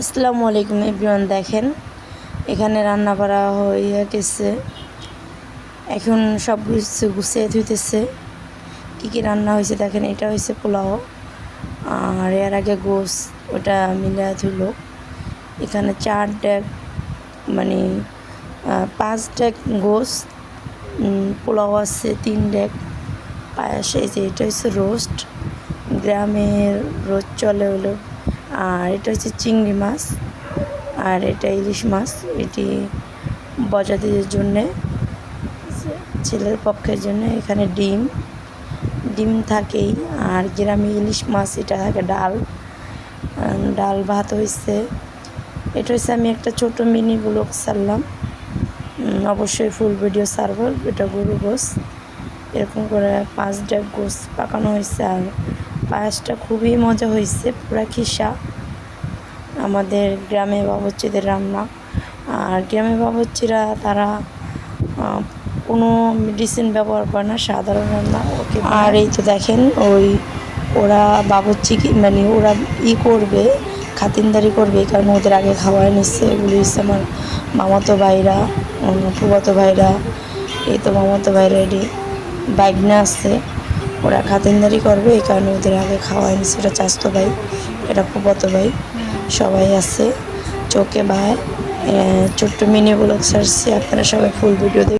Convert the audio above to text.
আসসালামু আলাইকুম এভরিওয়ান, দেখেন এখানে রান্না করা হয়ে গেছে। এখন সব কিছু গুছিয়ে ধুইতেছে। কী কী রান্না হয়েছে দেখেন, এটা হয়েছে পোলাও আর এর আগে গোস, ওটা মিলে ধুলো। এখানে চার ডেক মানে পাঁচ ডেক গোস পোলাও আছে, তিন ডেক পায়াস, এই যে এটা হচ্ছে রোস্ট। গ্রামের রোজ চলে হলো। আর এটা হচ্ছে চিংড়ি মাছ আর এটা ইলিশ মাছ এটি বজাতিদের জন্যে ছেলের পক্ষের জন্য এখানে ডিম ডিম থাকেই আর গ্রামে ইলিশ মাছ এটা থাকে ডাল ডাল ভাত হয়েছে এটা হচ্ছে আমি একটা ছোট মিনি ব্লগ উম, অবশ্যই ফুল ভিডিও ছাড়বো এটা গরু গোস এরকম করে পাঁচ ডেক গোস পাকানো হয়েছে আর পায়েসটা খুবই মজা হয়েছে পুরা খিসা। আমাদের গ্রামে বাবুচ্চিদের রান্না। আর গ্রামে বাবুচ্চিরা তারা কোনো মেডিসিন ব্যবহার করে না, সাধারণ রান্না। ওকে আর এই তো দেখেন, ওই ওরা বাবুচ্চি মানে ওরা ই করবে খাতিনদারি করবে কারণ ওদের আগে খাওয়ায় নিচ্ছে। এগুলি হচ্ছে আমার মামাতো ভাইরা ফুফাতো ভাইরা, এই তো মামাতো ভাইরা এটি বাইকনা আছে ওরা খাতিনদারি করবে, এই কারণে ওদের আগে খাওয়া এনেছে এটা চাস্তো ভাই, এটা ফুফাতো ভাই, সবাই আছে, চোখে ভাই ছোট্ট মিনি ব্লগ আপনারা সবাই ফুল ভিডিও